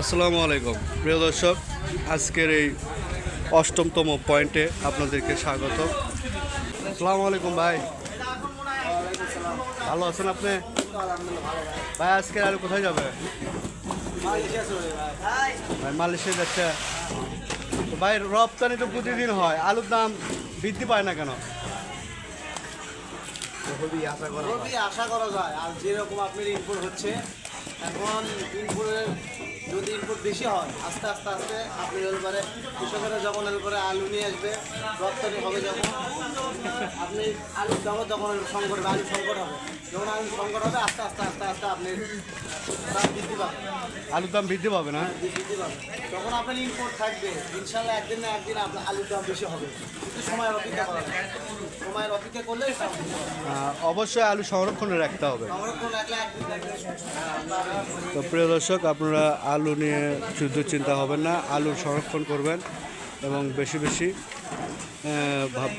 আসসালামু আলাইকুম। প্রিয় দর্শক আজকের এই অষ্টমতম পয়েন্টে আপনাদেরকে স্বাগত। আসসালামু আলাইকুম ভাই। ভালো আছেন আপনি? ভাই আজকে আর কোথায় যাবে? ভাই মালয়েশিয়া যাচ্ছে। ভাই রপ্তানি তো প্রতিদিন হয় আলুর দাম বৃদ্ধি পায় না কেন? খুবই আশা করা যায়। আর যেরকম আপনার ইনপুট হচ্ছে এখন ইনপুটের যদি ইনপুট বেশি হয় আস্তে আস্তে আস্তে আপনি এবারে কৃষকেরা যখন এবারে আলু নিয়ে আসবে রপ্তানি হবে যখন আপনি আলুর দামও যখন সংকট হবে আলু সংকট হবে। যখন আলু সংকট হবে আস্তে আস্তে আস্তে আস্তে আপনি দাম বৃদ্ধি পাবে। আলুর দাম বৃদ্ধি পাবে না? বৃদ্ধি পাবে। যখন আপনার ইনপুট থাকবে ইনশাল্লাহ একদিন না একদিন আপনার আলুর দাম বেশি হবে। কিন্তু সময়ের অপেক্ষা করা সময়ের অপেক্ষা করলে অবশ্যই আলু সংরক্ষণে রাখতে হবে। সংরক্ষণ রাখলে তো প্রিয় দর্শক আপনারা আলু নিয়ে শুধু চিন্তা হবেন না আলু সংরক্ষণ করবেন এবং বেশি বেশি ভাব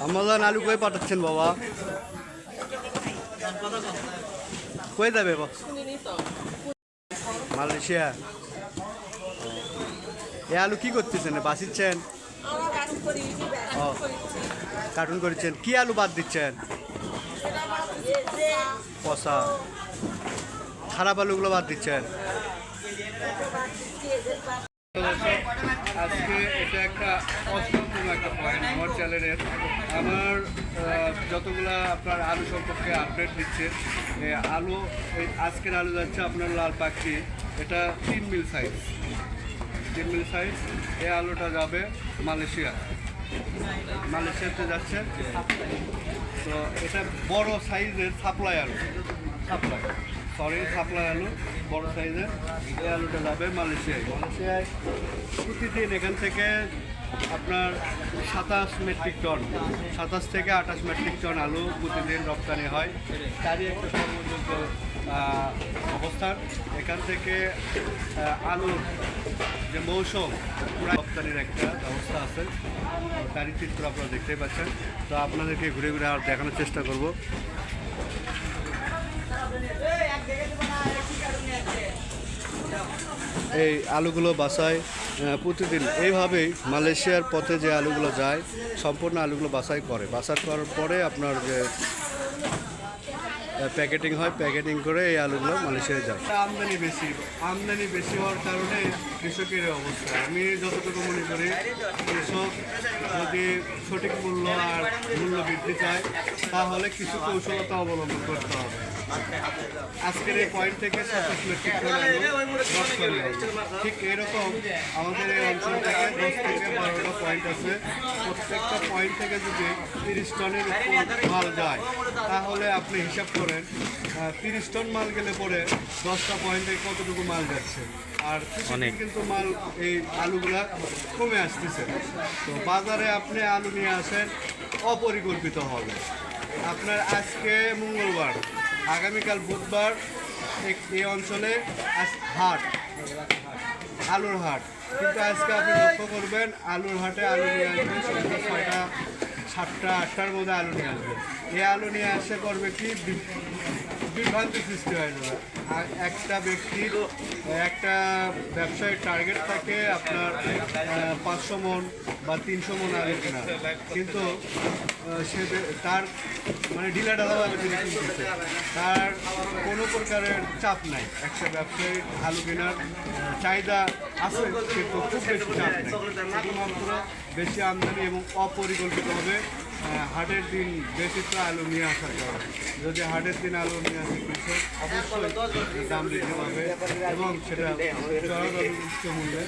আমাদের আলু কই পাঠাচ্ছেন বাবা? কই যাবে বা- মালয়েশিয়া। এ আলু কি করতেছেন? বাসিচ্ছেন। কার্টুন করেছেন। কি আলু বাদ দিচ্ছেন? পচা। খারাপ আলুগুলো বাদ দিচ্ছেন। আজকে এটা একটা অষ্টমতম একটা পয়েন্ট আমার চ্যানেলের আমার যতগুলা আপনার আলু সম্পর্কে আপডেট দিচ্ছে আলু আজকের আলু যাচ্ছে আপনার লাল পাখি। এটা তিন মিল সাইজ তিন মিল সাইজ এই আলুটা যাবে মালয়েশিয়া। মালয়েশিয়াতে যাচ্ছে। তো এটা বড় সাইজের সাপ্লাই আলু। সাপ্লাই। সরি সাপ্লাই আলু বড় সাইজের। এই আলুটা যাবে মালয়েশিয়ায়। মালয়েশিয়ায় প্রতিদিন এখান থেকে আপনার সাতাশ মেট্রিক টন সাতাশ থেকে আঠাশ মেট্রিক টন আলু প্রতিদিন রপ্তানি হয়। তারই একটা সর্বযোগ্য অবস্থান। এখান থেকে আলুর যে মৌসুম রপ্তানির একটা ব্যবস্থা আছে। তারই চিত্র আপনারা দেখতেই পাচ্ছেন। তো আপনাদেরকে ঘুরে ঘুরে আর দেখানোর চেষ্টা করব। এই আলুগুলো বাসায় প্রতিদিন এইভাবেই মালয়েশিয়ার পথে যে আলুগুলো যায়, সম্পূর্ণ আলুগুলো বাছাই করে। বাছাই করার পরে আপনার যে প্যাকেটিং হয়, প্যাকেটিং করে এই আলুগুলো মালয়েশিয়ায় যায় আমদানি বেশি আমদানি বেশি হওয়ার কারণে কৃষকের অবস্থা। আমি যতটুকু মনে করি, কৃষক যদি সঠিক মূল্য আর মূল্য বৃদ্ধি চায়, তাহলে কিছু কৌশলতা অবলম্বন করতে হবে। আজকের এই পয়েন্ট থেকে সাতাশ মেট্রিক টন আলু রপ্তানি হবে। ঠিক এরকম আমাদের এই অঞ্চল থেকে দশ থেকে বারোটা পয়েন্ট আছে। প্রত্যেকটা পয়েন্ট থেকে যদি তিরিশ টনের উপর মাল যায় তাহলে আপনি হিসাব করেন তিরিশ টন মাল গেলে পরে দশটা পয়েন্টে কতটুকু মাল যাচ্ছে। আর অনেক। কিন্তু মাল এই আলুগুলা কমে আসতেছে। তো বাজারে আপনি আলু নিয়ে আসেন অপরিকল্পিত হবে। আপনার আজকে মঙ্গলবার আগামীকাল বুধবার এই অঞ্চলে হাট। আলুর হাট। কিন্তু আজকে আপনি লক্ষ্য করবেন, আলুর হাটে আলু নিয়ে আসবেন সন্ধ্যা ছয়টা, সাতটা, আটটার মধ্যে আলু নিয়ে আসবে। এই আলু নিয়ে আসে করবে কি? বিভ্রান্তি সৃষ্টি হয় না একটা ব্যক্তির, একটা ব্যবসায়ীর টার্গেট থাকে আপনার পাঁচশো মন বা তিনশো মন আলু কেনা কিন্তু সে তার মানে ডিলার আলাদাভাবে তিনি কিনতেছে তার কোনো প্রকারের চাপ নাই। একটা ব্যবসায়ীর আলু কেনার চাহিদা আছে, কিন্তু খুব বেশি চাপ নেই। শুধুমাত্র বেশি আমদানি এবং অপরিকল্পিতভাবে হাটের দিন ব্যতীত আলু নিয়ে আসার কারণে। যদি হাটের দিন আলু নিয়ে আসে, কৃষক অবশ্যই দাম বৃদ্ধি পাবে এবং সেটা চড়া দামে উচ্চ মূল্যে।